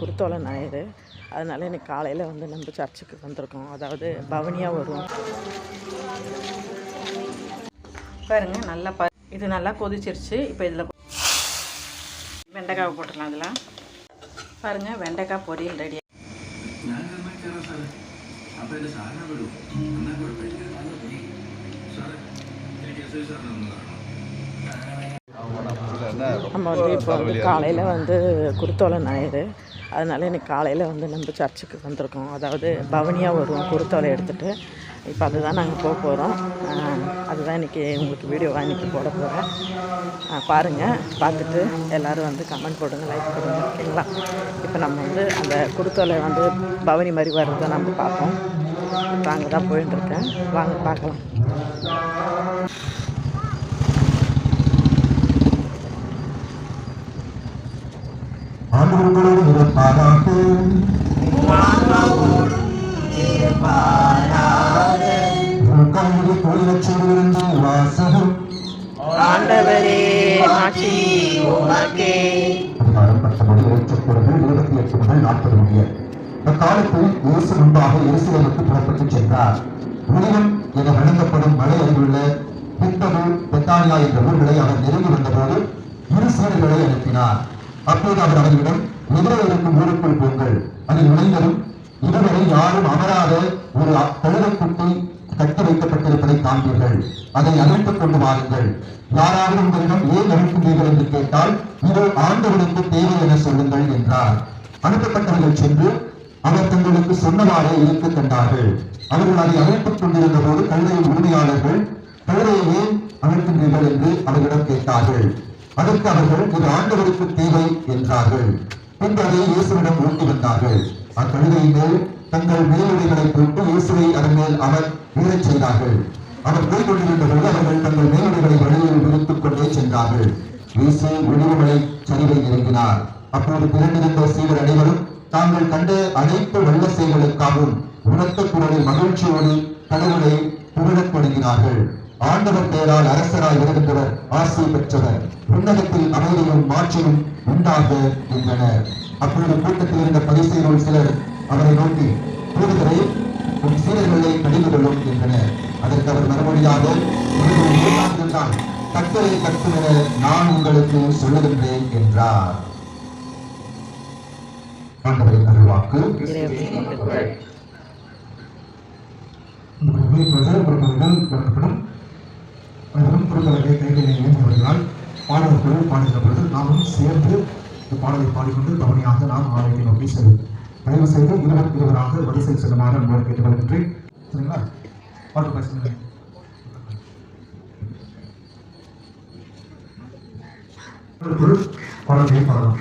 குருத்தோலை ஞாயிறு அதனால் எனக்கு காலையில் வந்து நம்ம சர்ச்சுக்கு வந்திருக்கோம். அதாவது பவனியாக வரும் பாருங்கள் நல்லா ப இது நல்லா கொதிச்சிருச்சு. இப்போ இதில் வெண்டைக்காவை போட்டுடலாம் அதில் பாருங்கள் வெண்டைக்காய் பொரியல் ரெடி. நம்ம வந்து இப்போ வந்து காலையில் வந்து குருத்தோலை ஞாயிறு அதனால் இன்றைக்கி காலையில் வந்து நம்ம சர்ச்சுக்கு வந்திருக்கோம். அதாவது பவனியாக வருவோம் குருத்தோலை எடுத்துகிட்டு இப்போ அதுதான் நாங்கள் போக போகிறோம் அதுதான் இன்றைக்கி உங்களுக்கு வீடியோவாக இன்றைக்கி போட போகிறேன் பாருங்கள் பார்த்துட்டு எல்லோரும் வந்து கமெண்ட் போடுங்க லைக் போடுங்க ஓகேங்களா? இப்போ நம்ம வந்து அந்த குருத்தோலை வந்து பவனி மாதிரி வர்றதை நம்ம பார்ப்போம். இப்போ அங்கே தான் போயிட்டுருக்கேன். வாங்க பார்க்கலாம். ஆண்டவர்களோடு பரப்பும் கல்வி தொழிலச்சோடிலிருந்து வாசகம் ஆண்டவரே ஆட்சி உமக்கே. அதிகாரம் பத்தொன்பது இறைச்சொற்பொருள் இருபத்தி எட்டு முதல் நாற்பது அக்காலத்தில் இயேசு முன்பாக புறப்பட்டுச் சென்றார். முனிவன் என வழங்கப்படும் மலை அருகிலுள்ள பித்தகு பெத்தானியா என்ற ஊர்களை அவர் நெருங்கி வந்தபோது இரு சீடுகளை அனுப்பினார். அப்போது அவர் அவர்களிடம் எதிரே ஊருக்குள் போங்கள் அதில் நுழைந்ததும் இதுவரை யாரும் அமராத ஒரு கழுதைக்குட்டி கட்டி வைக்கப்பட்டிருப்பதை காண்பீர்கள். அதை அழைத்துக் கொண்டு வாருங்கள். யாராவது உங்களிடம் ஏன் அழைக்கின்றீர்கள் என்று கேட்டால் இது ஆண்டவனுக்கு தேவை என சொல்லுங்கள் என்றார். அனுப்பப்பட்டவர்கள் சென்று அவர் தங்களுக்கு சொன்னவாறே இருக்க கண்டார்கள். அவர்கள் அதை அழைத்துக் கொண்டிருந்த போது கழுதையின் உரிமையாளர்கள் கழுதையை ஏன் அழைக்கின்றீர்கள் என்று அவர்களிடம் கேட்டார்கள். அதற்கு அவர்கள் இது ஆண்டவருக்கு தேவை என்றார்கள். என்பதை இயேசுவிடம் ஊட்டி வந்தார்கள். அக்கழுதையின் மேல் தங்கள் மேலுடைகளை போட்டு இயேசுவை அதன் மேல் அவர் வீழச் செய்தார்கள். அவர் போய் கொண்டிருந்த போது அவர்கள் தங்கள் மேலுடைகளை வழியில் விரித்துக் கொண்டே சென்றார்கள். இயேசு ஒளிவுமலை சரிவை இறங்கினார். அப்போது பிறந்திருந்த சீவர் அனைவரும் தாங்கள் கண்ட அனைத்து வெள்ள செயல்களுக்காகவும் உரத்த குரலில் மகிழ்ச்சியோடு கடவுளை புகழத் தொடங்கினார்கள். ஆண்டவர் பெயரால் அரசராய் வருகின்றவர் ஆசை பெற்றவர். உன்னதத்தில் அமைதியும் மாற்றமும் உண்டாக என்றனர் அப்பொழுது கூட்டத்தில் இருந்த பரிசெயருள் சிலர் அவரை நோக்கி கூடுதலை உன் சீரர்களை கடிந்து கொள்ளும் என்றனர். அதற்கு அவர் மறுமொழியாக கத்தரை கத்துவென நான் உங்களுக்கு சொல்லுகின்றேன் என்றார். ஆண்டவரின் அருள்வாக்கு. உங்களுடைய வீட்டில் உறுப்பினர்கள் வழங்கப்படும் அனைவரும் குறுக்கலை கைகளை ஏற்றுவதால் பாடல்கள் பாடுகிற பொழுது நாமும் சேர்ந்து இந்த பாடலை பாடிக்கொண்டு கவனியாக நாம் ஆலயத்தை நோக்கி செல்வோம். தயவு செய்து இருவர் இருவராக வரிசை செல்லுமாறு அன்போடு கேட்டுக்கொள்கின்றேன். சரிங்களா? பாட்டு பேசுங்க பாடல்களை பாடலாம்.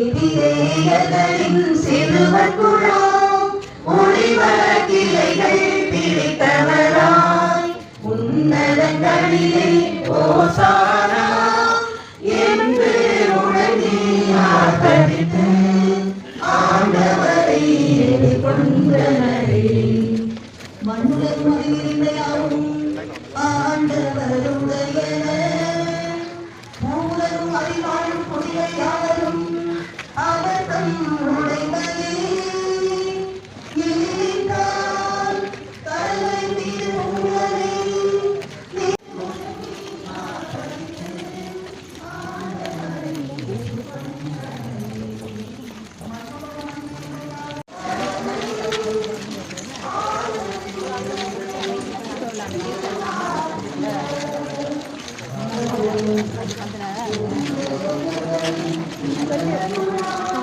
எதிரேயர்களின் சிறுவர் குழாம் ஒளிவர கிளைகள் பிடித்தவராய் உன்னதங்களிலே ஓசானா என்று உணர்ந்து ஆர்ப்பரித்து 再见。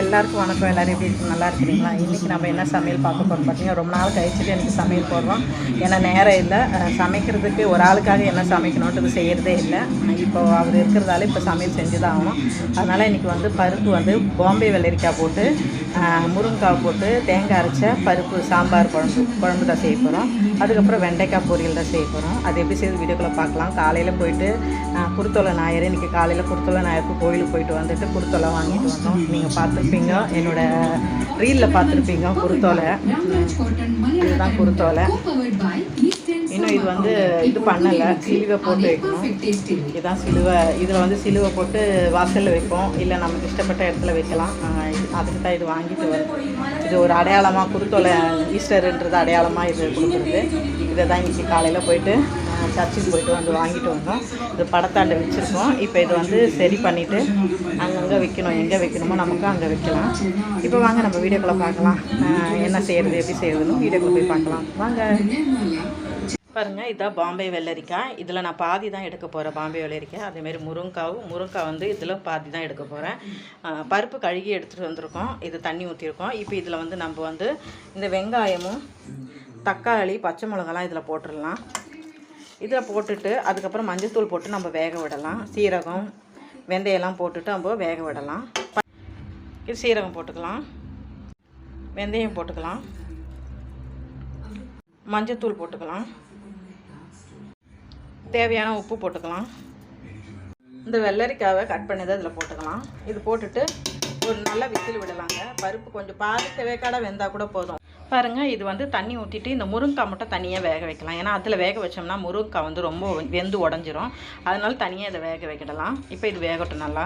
எல்லாருக்கும் வணக்கம். எல்லோரும் எப்படி இருக்கும் நல்லா இருக்கிறீங்களா? இன்றைக்கி நம்ம என்ன சமையல் பார்க்க போகிறோம் பார்த்தீங்கன்னா ரொம்ப நாள் கழிச்சுட்டு எனக்கு சமையல் போடுறோம். ஏன்னா நேரம் இல்லை. சமைக்கிறதுக்கு ஒரு ஆளுக்காக என்ன சமைக்கணுன்றது செய்கிறதே இல்லை. இப்போ அவர் இருக்கிறதால இப்போ சமையல் செஞ்சு தான் ஆகணும். அதனால் இன்றைக்கி வந்து பருப்பு வந்து பாம்பே வெள்ளரிக்காய் போட்டு முருங்கைக்காய் போட்டு தேங்காய் அரைச்ச பருப்பு சாம்பார் குழம்பு குழம்பு தான் செய்ய போகிறோம் அதுக்கப்புறம் வெண்டைக்காய் பொரியல் தான் செய்ய போகிறோம் அது எப்படி செய்து வீடியோக்குள்ளே பார்க்கலாம். காலையில் போயிட்டு குருத்தொலை குருத்தோலை ஞாயிறு. இன்றைக்கி காலையில் குருத்தொலை ஞாயிறுக்கு கோயிலுக்கு போயிட்டு வந்துட்டு குருத்தொலை வாங்கிட்டு வந்தோம். நீங்கள் பார்த்துருப்பீங்க. என்னோடய ரீலில் பார்த்துருப்பீங்க குருத்தோலை. இதுதான் குருத்தோலை. இன்னும் இது வந்து இது பண்ணலை. சிலுவை போட்டு வைக்கணும். இதுதான் சிலுவை. இதில் வந்து சிலுவை போட்டு வாசலில் வைப்போம். இல்லை நமக்கு இஷ்டப்பட்ட இடத்துல வைக்கலாம். அதுக்கு தான் இது வாங்கிட்டு வரும் இது ஒரு அடையாளமாக குருத்தோலை ஈஸ்டருன்றது அடையாளமாக இது கொடுக்குறது. இதை தான் இன்றைக்கி காலையில் போயிட்டு சர்ச்சுக்கு போயிட்டு வந்து வாங்கிட்டு வந்தோம். இது படத்தாண்டு வச்சுருக்கோம். இப்போ இது வந்து சரி பண்ணிவிட்டு அங்கங்கே வைக்கணும். எங்கே வைக்கணுமோ நமக்கு அங்கே வைக்கலாம். இப்போ வாங்க நம்ம வீடியோக்குள்ளே பார்க்கலாம். என்ன செய்கிறது எப்படி செய்யறதுன்னு வீடியோக்குள்ளே போய் பார்க்கலாம். வாங்க. பாருங்கள் இதான் பாம்பே வெள்ளரிக்காய் இதில் நான் பாதி தான் எடுக்க போகிறேன் பாம்பே வெள்ளரிக்காய் அதேமாரி முருங்காவும் முருங்காய் வந்து இதில் பாதி தான் எடுக்க போகிறேன் பருப்பு கழுகி எடுத்துகிட்டு வந்திருக்கோம். இது தண்ணி ஊற்றிருக்கோம் இப்போ இதில் வந்து நம்ம வந்து இந்த வெங்காயமும் தக்காளி பச்சை மிளகாலாம் இதில் போட்டுடலாம். இதில் போட்டுட்டு அதுக்கப்புறம் மஞ்சத்தூள் போட்டு நம்ம வேக விடலாம். சீரகம் வெந்தயம்லாம் போட்டுட்டு நம்ம வேக விடலாம். இது சீரகம் போட்டுக்கலாம். வெந்தயம் போட்டுக்கலாம். மஞ்சத்தூள் போட்டுக்கலாம். தேவையான உப்பு போட்டுக்கலாம். இந்த வெள்ளரிக்காவை கட் பண்ணதை இதில் போட்டுக்கலாம். இது போட்டுட்டு ஒரு நல்ல விசில் விடலாங்க. பருப்பு கொஞ்சம் பாதி தேவைக்காடாக வெந்தால் கூட போதும். பாருங்கள் இது வந்து தண்ணி ஊற்றிட்டு இந்த முருங்கைக்காய் மட்டும் தனியாக வேக வைக்கலாம். ஏன்னா அதில் வேக வச்சோம்னா முருங்கைக்காய் வந்து ரொம்ப வெந்து உடஞ்சிரும். அதனால தனியாக இதை வேக வைக்கிடலாம். இப்போ இது வேகட்டும் நல்லா.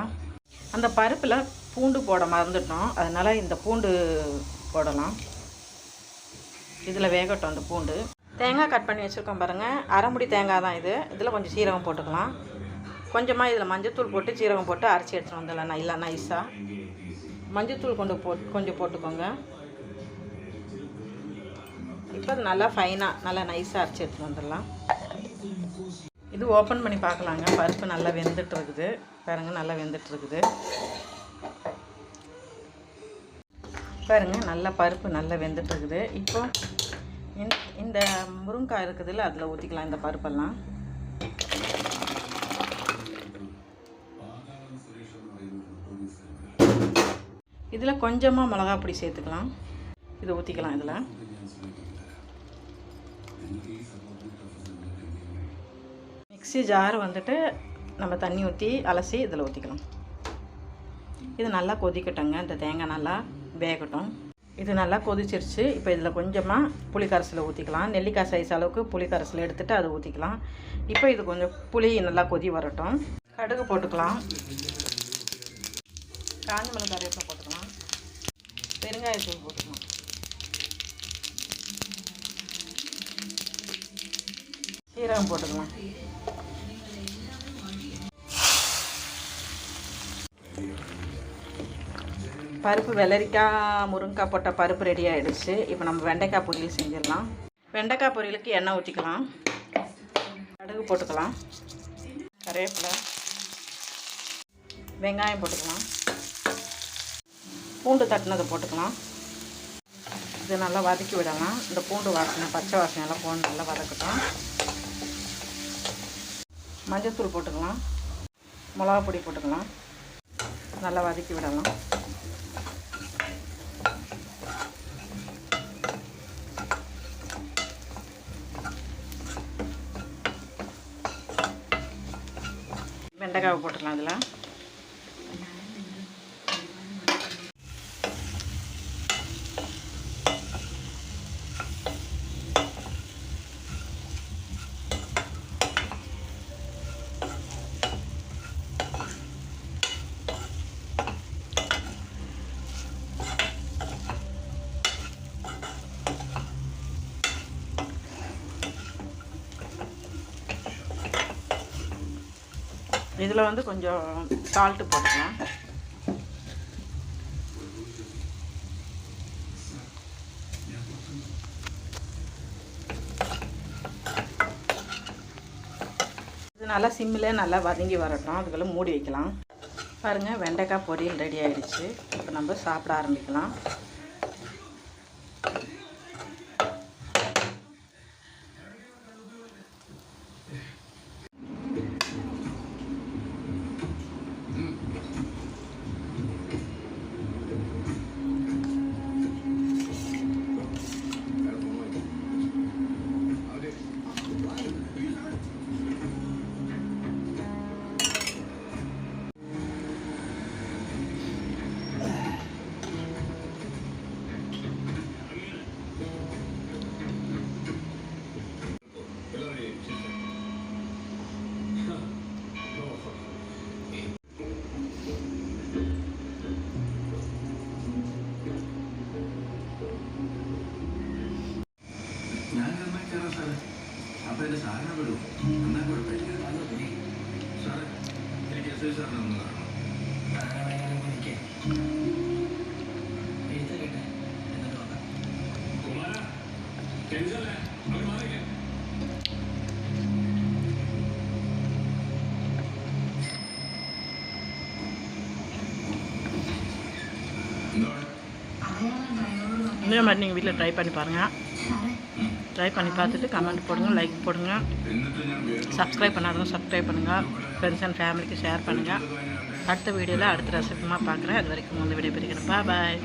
அந்த பருப்பில் பூண்டு போட மறந்துட்டோம். அதனால் இந்த பூண்டு போடலாம். இதில் வேகட்டும் அந்த பூண்டு. தேங்காய் கட் பண்ணி வச்சுருக்கோம் பாருங்கள் அரைமுடி தேங்காய் தான் இது. இதில் கொஞ்சம் சீரகம் போட்டுக்கலாம். கொஞ்சமாக இதில் மஞ்சத்தூள் போட்டு சீரகம் போட்டு அரைச்சி எடுத்துகிட்டு வந்துடலாம். நல்லா நைஸாக மஞ்சத்தூள் கொண்டு போ கொஞ்சம் போட்டுக்கோங்க. இப்போ அது நல்லா ஃபைனாக நல்லா நைஸாக அரைச்சி எடுத்துகிட்டு வந்துடலாம். இது ஓப்பன் பண்ணி பார்க்கலாங்க. பருப்பு நல்லா வெந்துட்டு இருக்குது. பாருங்க நல்லா வெந்துட்டு இருக்குது. பாருங்க நல்லா பருப்பு நல்லா வெந்துட்டு இருக்குது. இப்போ இந்த- இந்த முருங்காய் இருக்குதுல்ல அதில் ஊற்றிக்கலாம் இந்த பருப்பெல்லாம். இதில் கொஞ்சமாக மிளகா பொடி சேர்த்துக்கலாம். இதை ஊற்றிக்கலாம் இதில். மிக்ஸி ஜார் வந்துட்டு நம்ம தண்ணி ஊற்றி அலசி இதில் ஊற்றிக்கலாம் இது நல்லா கொதிக்கட்டுங்க. இந்த தேங்காய் நல்லா வேகட்டும். இது நல்லா கொதிச்சிருச்சு. இப்போ இதில் கொஞ்சமாக புளிக்கரசில் ஊற்றிக்கலாம் நெல்லிக்காய் சைஸ் அளவுக்கு புளிக்கரசில் எடுத்துகிட்டு அதை ஊற்றிக்கலாம் இப்போ இது கொஞ்சம் புளி நல்லா கொதி வரட்டும். கடுகு போட்டுக்கலாம். காஞ்சி மிளகாய் கருவேப்பிலை போட்டுக்கலாம். பெருங்காயத்தூள் போட்டுக்கலாம். சீரகம் போட்டுக்கலாம். பருப்பு வெள்ளரிக்காய் முருங்கைக்காய் போட்ட பருப்பு ரெடி ஆகிடுச்சு இப்போ நம்ம வெண்டைக்காய் பொரியல் செஞ்சிடலாம். வெண்டைக்காய் பொரியலுக்கு எண்ணெய் ஊற்றிக்கலாம் கடுகு போட்டுக்கலாம். கருவேப்பிலை. வெங்காயம் போட்டுக்கலாம். பூண்டு தட்டினதை போட்டுக்கலாம். இது நல்லா வதக்கி விடலாம். இந்த பூண்டு வாசனை பச்சை வாசனை எல்லாம் நல்லா வதக்கட்டும். மஞ்சத்தூள் போட்டுக்கலாம். மிளகா பொடி போட்டுக்கலாம். நல்லா வதக்கி விடலாம். வெண்டைக்காவை போட்டுடலாம் அதில். இதில் வந்து கொஞ்சம் சால்ட்டு போட்டுக்கலாம். இது நல்லா சிம்மில் நல்லா வதங்கி வரட்டும். அதுக்குள்ள மூடி வைக்கலாம். பாருங்கள் வெண்டைக்காய் பொரியல் ரெடி ஆகிடுச்சு இப்போ நம்ம சாப்பிட ஆரம்பிக்கலாம். അപ്പൊ എന്റെ സാറിനെ വിടും എന്നാ കുഴപ്പമില്ല സാറേ എനിക്ക് എസ് ഐ സാറിനെ ഒന്ന് കാണണം കുമാരാ, ടെൻഷനല്ലേ? അങ്ങ് മാറിക്ക്. എന്താ இதே மாதிரி நீங்கள் வீட்டில் ட்ரை பண்ணி பாருங்கள் ட்ரை பண்ணி பார்த்துட்டு கமெண்ட் போடுங்க லைக் போடுங்க. சப்ஸ்கிரைப் பண்ணாதவங்க சப்ஸ்கிரைப் பண்ணுங்கள் ஃப்ரெண்ட்ஸ் அண்ட் ஃபேமிலிக்கு ஷேர் பண்ணுங்கள் அடுத்த வீடியோவில் அடுத்த ரெசிபியமாக பார்க்குறேன். அது வரைக்கும் வந்து விடைபெறுகிறேன். பா பாய்